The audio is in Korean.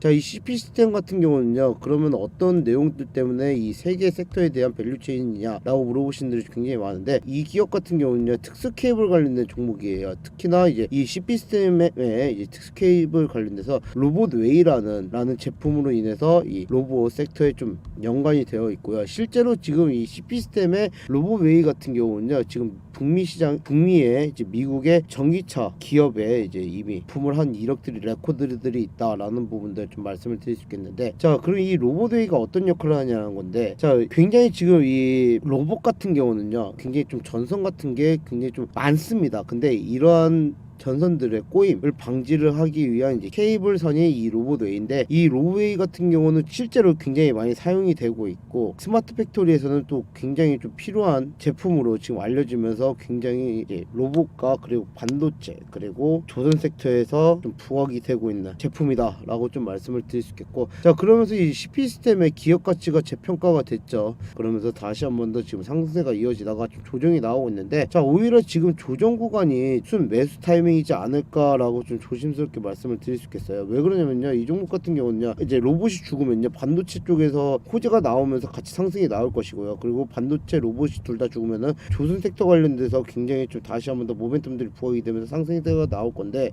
자, 이 CP 시스템 같은 경우는요. 그러면 어떤 내용들 때문에 이 세 개 섹터에 대한 밸류 체인이냐라고 물어보시는 분들이 굉장히 많은데 이 기업 같은 경우는요. 특수 케이블 관련된 종목이에요. 특히나 이제 이 CP 시스템에 이제 특수 케이블 관련돼서 로봇 웨이라는 라는 제품으로 인해서 이 로봇 섹터에 좀 연관이 되어 있고요. 실제로 지금 이 CP 시스템의 로봇 웨이 같은 경우는요. 지금 북미 시장 북미의 이제 미국의 전기차 기업에 이제 이미 품을 한 이력들이 레코드들이 있다라는 부분들 좀 말씀을 드릴 수 있겠는데 자 그럼 이 로봇웨이가 어떤 역할을 하냐는 건데 자 굉장히 지금 이 로봇 같은 경우는요 굉장히 좀 전선 같은 게 굉장히 좀 많습니다. 근데 이러한 전선들의 꼬임을 방지를 하기 위한 이제 케이블선이 이 로봇웨이인데 이 로봇웨이 같은 경우는 실제로 굉장히 많이 사용이 되고 있고 스마트 팩토리에서는 또 굉장히 좀 필요한 제품으로 지금 알려지면서 굉장히 이제 로봇과 그리고 반도체 그리고 조선 섹터에서 좀 부각이 되고 있는 제품이다 라고 좀 말씀을 드릴 수 있겠고 자 그러면서 이 CP 시스템의 기업 가치가 재평가가 됐죠. 그러면서 다시 한 번 더 지금 상승세가 이어지다가 좀 조정이 나오고 있는데 자 오히려 지금 조정 구간이 순 매수 타 이밍이지 않을까라고 좀 조심스럽게 말씀을 드릴 수 있겠어요. 왜 그러냐면요. 이 종목 같은 경우는요. 이제 로봇이 죽으면요. 반도체 쪽에서 호재가 나오면서 같이 상승이 나올 것이고요. 그리고 반도체 로봇이 둘 다 죽으면은 조선 섹터 관련돼서 굉장히 좀 다시 한번 더 모멘텀들이 부각이 되면서 상승세가 나올 건데